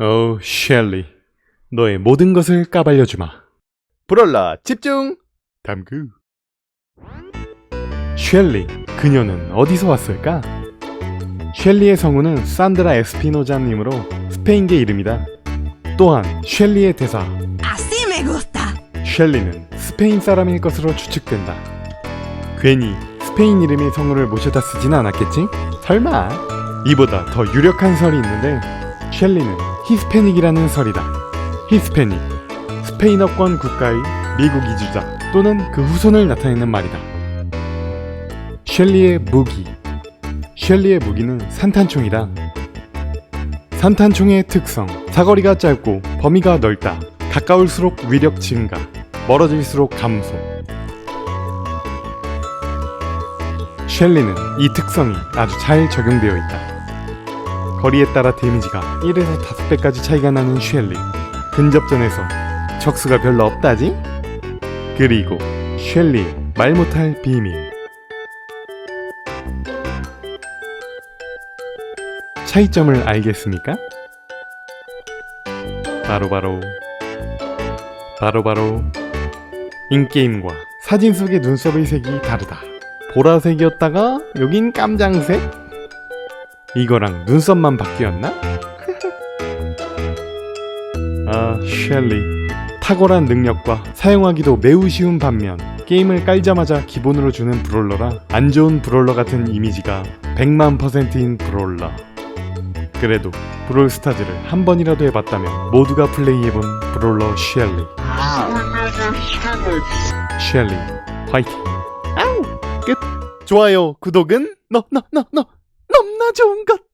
어, 셸리. 너의 모든 것을 까발려주마. 브롤러 집중! 담그. 셸리, 그녀는 어디서 왔을까? 셸리의 성우는 산드라 에스피노자님으로 스페인계 이름이다. 또한 셸리의 대사, Así me gusta. 셸리는 스페인 사람일 것으로 추측된다. 괜히 스페인 이름의 성우를 모셔다 쓰진 않았겠지? 설마. 이보다 더 유력한 설이 있는데 셸리는 히스패닉이라는 설이다. 히스패닉, 스페인어권 국가의 미국 이주자 또는 그 후손을 나타내는 말이다. 셸리의 무기 셸리의 무기는 산탄총이다. 산탄총의 특성 사거리가 짧고 범위가 넓다. 가까울수록 위력 증가, 멀어질수록 감소. 셸리는 이 특성이 아주 잘 적용되어 있다. 거리에 따라 데미지가 1에서 5배까지 차이가 나는 셸리. 근접전에서 적수가 별로 없다지? 그리고 셸리 말 못할 비밀. 차이점을 알겠습니까? 바로바로 바로바로 인게임과 사진 속의 눈썹의 색이 다르다. 보라색이었다가 여긴 깜장색? 이거랑 눈썹만 바뀌었나? 아, 셸리. 탁월한 능력과 사용하기도 매우 쉬운 반면 게임을 깔자마자 기본으로 주는 브롤러라 안 좋은 브롤러 같은 이미지가 100만 퍼센트인 브롤러. 그래도 브롤스타즈를 한 번이라도 해봤다면 모두가 플레이해본 브롤러 셸리. 셸리, 화이팅. 아우, 끝. 좋아요, 구독은 너, 너, 너, 너, 너 무나 좋은 것.